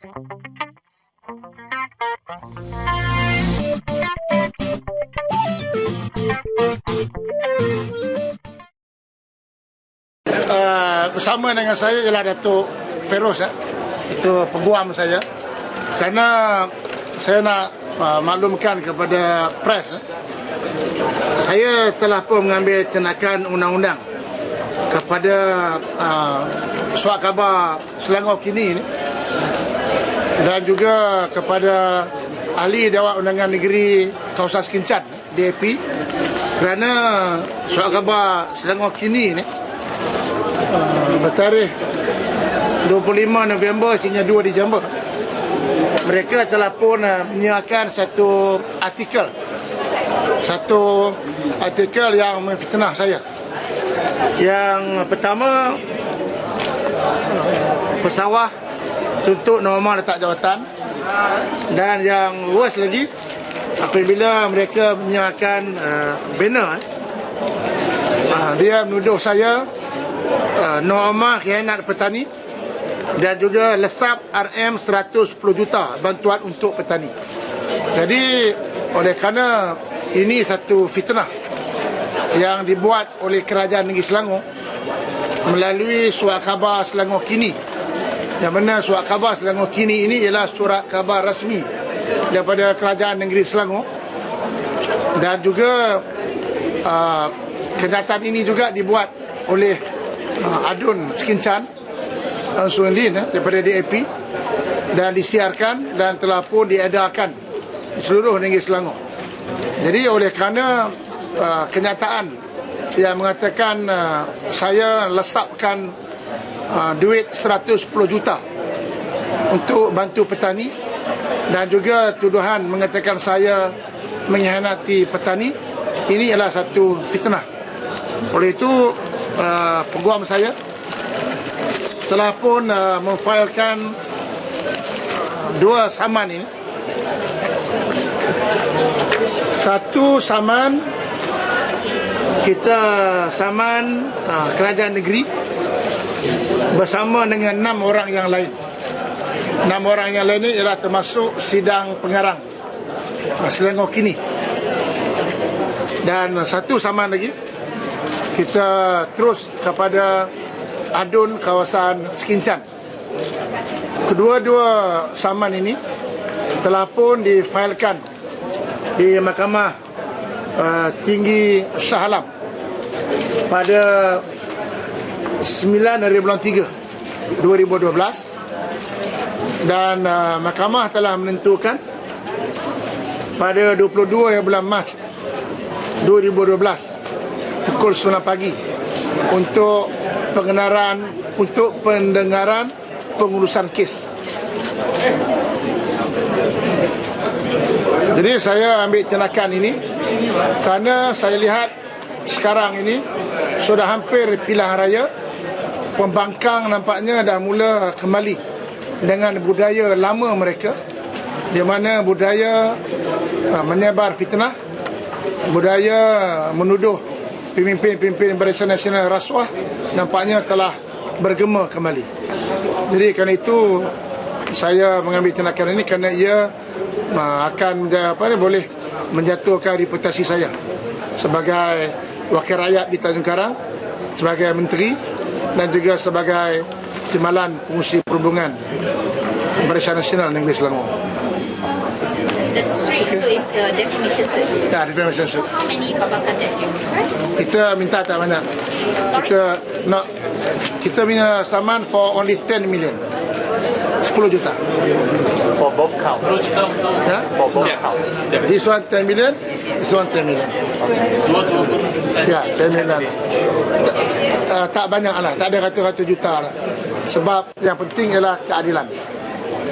Uh, bersama dengan saya ialah Datuk Feroz eh. Itu peguam saya. Kerana saya nak uh, maklumkan kepada pres eh. Saya telah pun mengambil tindakan undang-undang kepada uh, suat khabar Selangor kini ni dan juga kepada ahli Dewan Undangan Negeri Kawasan Sekincan DAP kerana suat khabar Selangor kini ni uh, bertarikh 25 November sehingga 2 Disember mereka telah pun uh, menyiarkan satu artikel. Satu artikel yang memfitnah saya. Yang pertama uh, pesawah tuntut normal letak jawatan dan yang worst lagi apabila mereka menyiarkan uh, banner uh, dia menuduh saya uh, normal khianat petani dan juga lesap RM 110 juta bantuan untuk petani. Jadi oleh kerana ini satu fitnah yang dibuat oleh kerajaan negeri Selangor melalui surat khabar Selangor kini. Yang mana surat khabar Selangor kini ini ialah surat khabar rasmi daripada kerajaan negeri Selangor dan juga uh, kenyataan ini juga dibuat oleh uh, Adun Skincan Ansur Lin eh, daripada DAP dan disiarkan dan telah pun diedarkan di seluruh negeri Selangor. Jadi oleh kerana uh, kenyataan yang mengatakan uh, saya lesapkan uh, duit 110 juta untuk bantu petani dan juga tuduhan mengatakan saya mengkhianati petani ini adalah satu fitnah. Oleh itu uh, peguam saya telah pun uh, memfailkan dua saman ini. Satu saman kita saman uh, kerajaan negeri bersama dengan enam orang yang lain. Enam orang yang lain ini ialah termasuk sidang pengarang uh, Selangor kini. Dan satu saman lagi kita terus kepada adun kawasan Sekincan. Kedua-dua saman ini telah pun difailkan di Mahkamah uh, Tinggi Shah Alam pada 9 hari bulan 3 2012 dan uh, mahkamah telah menentukan pada 22 hari bulan Mac 2012 pukul 9 pagi untuk pengenaran untuk pendengaran pengurusan kes. Jadi saya ambil tindakan ini kerana saya lihat sekarang ini sudah hampir pilihan raya pembangkang nampaknya dah mula kembali dengan budaya lama mereka di mana budaya uh, menyebar fitnah budaya menuduh pemimpin-pemimpin Barisan Nasional rasuah nampaknya telah bergema kembali. Jadi kerana itu saya mengambil tindakan ini kerana ia akan apa ni boleh menjatuhkan reputasi saya sebagai wakil rakyat di Tanjung Karang, sebagai menteri dan juga sebagai timbalan fungsi perhubungan Barisan Nasional Negeri Selangor the street, so it's a defamation suit. Ya, defamation suit. So how many papasan that you request? Kita minta tak banyak. Sorry? Kita nak kita minta saman for only 10 million. 10 juta. For both counts. Ya? For both counts. This one 10 million, this one 10 million. Ya, 10 million. Uh, tak banyak lah, tak ada ratus-ratus juta lah. Sebab yang penting ialah keadilan.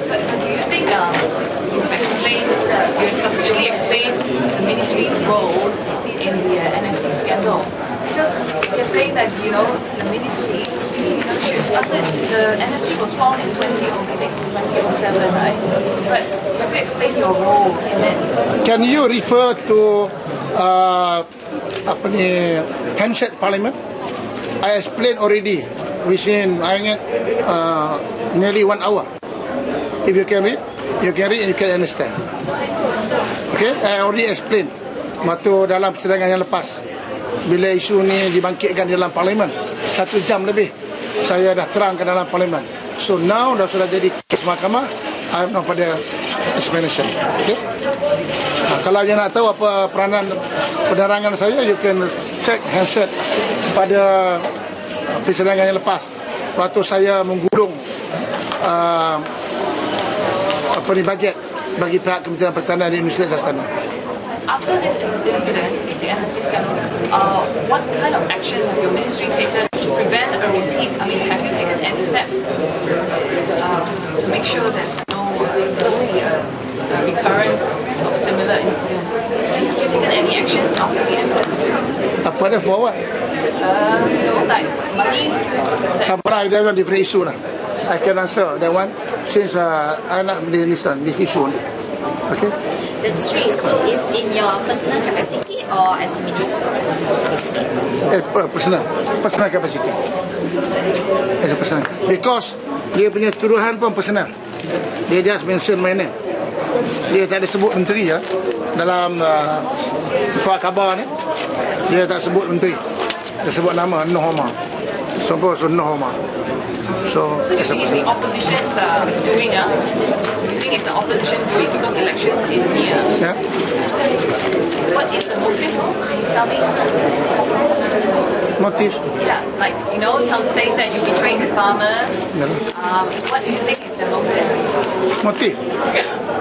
But do you think explain, you actually explain the ministry's role in the NFT scandal? Because you're saying that, you know, the ministry, you know, should, after the NFT was found in 2006, 2007, right? But can you explain your role in it? Can you refer to uh, apa ni handshake parliament? I explained already within I ingat uh, nearly one hour. If you can read, you can read and you can understand. Okay, I already explain waktu dalam persidangan yang lepas bila isu ni dibangkitkan di dalam parlimen satu jam lebih saya dah terangkan dalam parlimen so now dah sudah jadi kes mahkamah I have no pada explanation okay ha, kalau yang nak tahu apa peranan penerangan saya you can check handset pada persidangan yang lepas waktu saya menggulung uh, apa ni bajet bagi pihak Kementerian Pertanian di Universiti Sastana. After this incident, uh, what kind of action have your ministry taken to prevent a repeat? I mean, have you taken any step uh, to make sure there's no, uh, there won't be a, a recurrence of similar incidents? Have you taken any action after the? Apa dia for what? Uh, so, like money Tak dia one different issue lah. I can answer that one since uh, I nak listen this issue ni. Okay? The three issue is in your personal capacity or as a minister? Eh, per- personal. Personal capacity. As a personal. Because dia punya tuduhan pun personal. Dia just mention my name. Dia tak ada sebut menteri ya. Dalam uh, Kuat khabar ni Dia tak sebut menteri Dia sebut nama Nohoma Sampai so Nohoma So So you as a think it's opposition's uh, doing, uh? You think it's the opposition doing because election is near? Ya What is the motive? You tell me? Motif Yeah, like, you know, some say that you betrayed the farmers. Yalah. Um, what do you think is their motive? Motif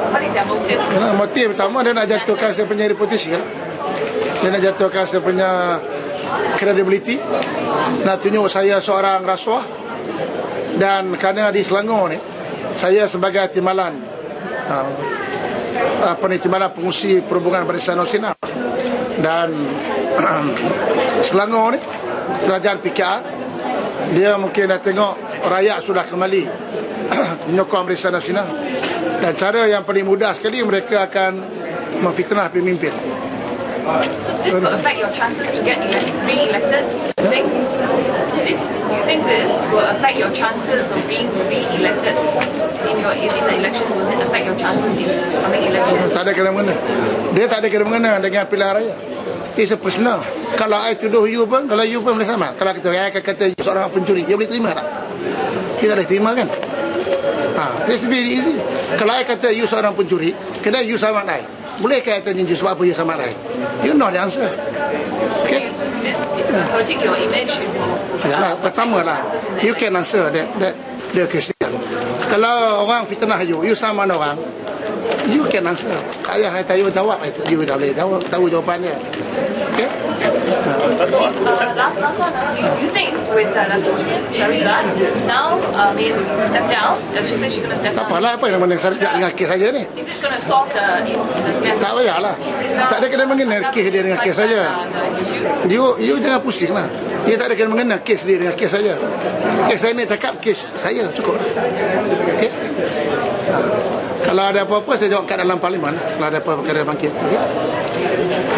What is their motive? Yalah, motif pertama dia nak jatuhkan saya punya reputasi lah. Dia nak jatuhkan saya punya credibility. Nak tunjuk saya seorang rasuah. Dan kerana di Selangor ni, saya sebagai timbalan uh, apa ni timbalan pengusi perhubungan Barisan Nasional dan Selangor ni kerajaan PKR dia mungkin dah tengok rakyat sudah kembali menyokong Barisan Nasional dan cara yang paling mudah sekali mereka akan memfitnah pemimpin So this will affect your chances to get elect- re-elected? You think? This, you think this will affect your chances of being re-elected in your in the election? Will it affect your chances in coming election? tak ada kena mengena dia tak ada kena mengena dengan pilihan raya it's a personal kalau I tuduh you pun kalau you pun boleh sama kalau kita I akan kata seorang pencuri dia boleh terima tak? Dia tak boleh terima kan? Ha, it's very easy. Kalau I kata you seorang pencuri kena you sama I. Boleh kata tanya you sebab apa you sama I? You know the answer. Okay? This is image. It will Yalah, pertama lah. You can answer that, that the question. Kalau orang fitnah you You sama orang You can answer Ayah saya tahu jawab itu You dah boleh tahu, tahu jawapan dia Okay Uh, last, last one. Uh, you, you think with uh, Sharizad now, uh, I mean, step down? Uh, she said she's going to step Tak down. apalah apa yang mana sarjat dengan kes saya ni Is it going to solve the, the scandal? Tak payahlah Tak ada kena mengena kes dia dengan kes saya the issue? You, you jangan pusing lah Dia tak ada kena mengena kes dia dengan kes saya Kes saya ni cakap kes saya cukup lah Okay. Kalau ada apa-apa saya jawab kat dalam parlimen. Kalau ada apa-apa perkara bangkit Okay